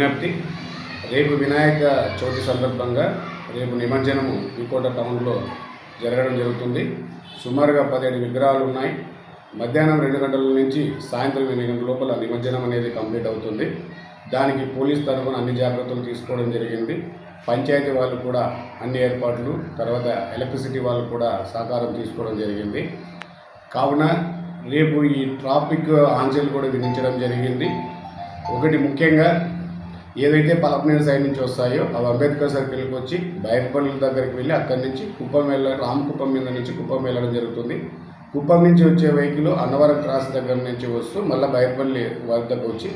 విజ్ఞప్తి. రేపు వినాయక చవితి సందర్భంగా రేపు నిమజ్జనము వికోట టౌన్లో జరగడం జరుగుతుంది. సుమారుగా పదిహేడు విగ్రహాలు ఉన్నాయి. మధ్యాహ్నం రెండు గంటల నుంచి సాయంత్రం ఎనిమిది గంటల లోపల నిమజ్జనం అనేది కంప్లీట్ అవుతుంది. దానికి పోలీస్ తరఫున అన్ని జాగ్రత్తలు తీసుకోవడం జరిగింది. పంచాయతీ వాళ్ళు కూడా అన్ని ఏర్పాట్లు తర్వాత ఎలక్ట్రిసిటీ వాళ్ళు కూడా సహకారం తీసుకోవడం జరిగింది. కావున రేపు ఈ ట్రాఫిక్ ఆంక్షలు కూడా విధించడం జరిగింది. ఒకటి ముఖ్యంగా ఏదైతే పలపనేరు సైడ్ నుంచి వస్తాయో అవి అంబేద్కర్ సర్కిల్కి వచ్చి బయటపల్లి దగ్గరికి వెళ్ళి అక్కడి నుంచి కుప్పం వెళ్ళ రామకుప్పం మీద నుంచి కుప్పం వెళ్ళడం జరుగుతుంది. కుప్పం నుంచి వచ్చే వెహికల్ అన్నవరం క్రాస్ దగ్గర నుంచి వస్తూ మళ్ళీ బయటపల్లి వద్దకు వచ్చి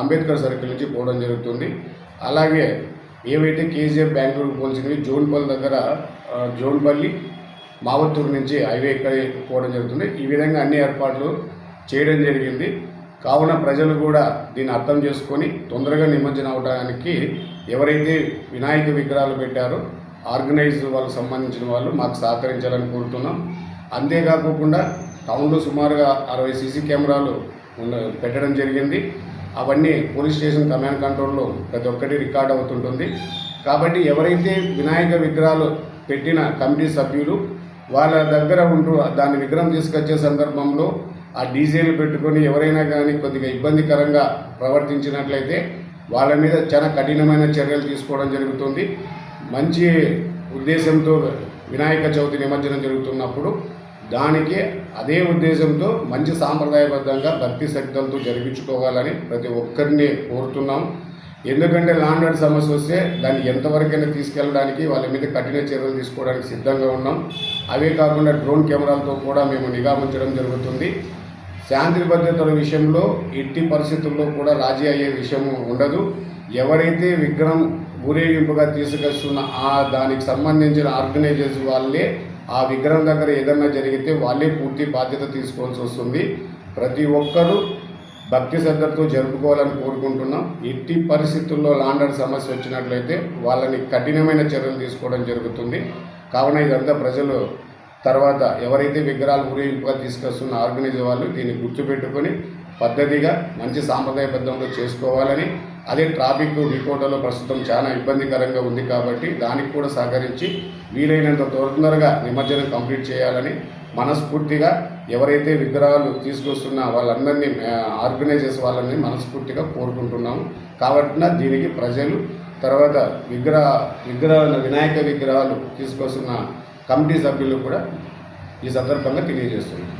అంబేద్కర్ సర్కిల్ నుంచి పోవడం జరుగుతుంది. అలాగే ఏవైతే కేజీఎఫ్ బెంగళూరు పోల్చినవి జోన్పల్లి దగ్గర జోన్పల్లి మావత్తూరు నుంచి హైవే ఇక్కడ పోవడం జరుగుతుంది. ఈ విధంగా అన్ని ఏర్పాట్లు చేయడం జరిగింది. కావున ప్రజలు కూడా దీన్ని అర్థం చేసుకొని తొందరగా నిమజ్జనం అవడానికి ఎవరైతే వినాయక విగ్రహాలు పెట్టారో ఆర్గనైజ్ వాళ్ళకి సంబంధించిన వాళ్ళు మాకు సహకరించాలని కోరుతున్నాం. అంతేకాకుండా టౌన్లో సుమారుగా అరవై సీసీ కెమెరాలు పెట్టడం జరిగింది. అవన్నీ పోలీస్ స్టేషన్ కమాండ్ కంట్రోల్లో ప్రతి ఒక్కటి రికార్డ్ అవుతుంటుంది. కాబట్టి ఎవరైతే వినాయక విగ్రహాలు పెట్టిన కమిటీ సభ్యులు వాళ్ళ దగ్గర ఉంటూ దాని విగ్రహం తీసుకొచ్చే సందర్భంలో ఆ డీజేలు పెట్టుకొని ఎవరైనా కానీ కొద్దిగా ఇబ్బందికరంగా ప్రవర్తించినట్లయితే వాళ్ళ మీద చాలా కఠినమైన చర్యలు తీసుకోవడం జరుగుతుంది. మంచి ఉద్దేశంతో వినాయక చవితి నిమజ్జనం జరుగుతున్నప్పుడు దానికి అదే ఉద్దేశంతో మంచి సాంప్రదాయబద్ధంగా భక్తి శక్తులతో జరిపించుకోవాలని ప్రతి ఒక్కరిని కోరుతున్నాం. ఎందుకంటే లాండ్ ఆర్డర్ సమస్య వస్తే దాన్ని ఎంతవరకైనా తీసుకెళ్ళడానికి వాళ్ళ మీద కఠిన చర్యలు తీసుకోవడానికి సిద్ధంగా ఉన్నాం. అవే కాకుండా డ్రోన్ కెమెరాలతో కూడా మేము నిఘా ఉంచడం జరుగుతుంది. శాంతి భద్రతల విషయంలో ఎట్టి పరిస్థితుల్లో కూడా రాజీ అయ్యే విషయం ఉండదు. ఎవరైతే విగ్రహం ఊరేగింపుగా తీసుకొస్తున్న ఆ దానికి సంబంధించిన ఆర్గనైజర్స్ వాళ్ళే ఆ విగ్రహం దగ్గర ఏదన్నా జరిగితే వాళ్ళే పూర్తి బాధ్యత తీసుకోవాల్సి వస్తుంది. ప్రతి ఒక్కరూ భక్తి శ్రద్ధలతో జరుపుకోవాలని కోరుకుంటున్నాం. ఎట్టి పరిస్థితుల్లో లాండర్ సమస్య వచ్చినట్లయితే వాళ్ళని కఠినమైన చర్యలు తీసుకోవడం జరుగుతుంది. కావున ఇదంతా ప్రజలు తర్వాత ఎవరైతే విగ్రహాలు ఊరేగింపుగా తీసుకొస్తున్న ఆర్గనైజర్ వాళ్ళు దీన్ని గుర్తుపెట్టుకొని పద్ధతిగా మంచి సాంప్రదాయబద్ధంలో చేసుకోవాలని అదే ట్రాఫిక్ వికోటలో ప్రస్తుతం చాలా ఇబ్బందికరంగా ఉంది కాబట్టి దానికి కూడా సహకరించి వీలైనంత తొందరగా నిమజ్జనం కంప్లీట్ చేయాలని మనస్ఫూర్తిగా ఎవరైతే విగ్రహాలు తీసుకొస్తున్న వాళ్ళందరినీ ఆర్గనైజర్స్ వాళ్ళని మనస్ఫూర్తిగా కోరుకుంటున్నాము. కాబట్టి దీనికి ప్రజలు తర్వాత విగ్రహ విగ్రహాలు వినాయక విగ్రహాలు తీసుకొస్తున్న కమిటీ సభ్యులు కూడా ఈ సందర్భంగా తెలియజేస్తున్నాం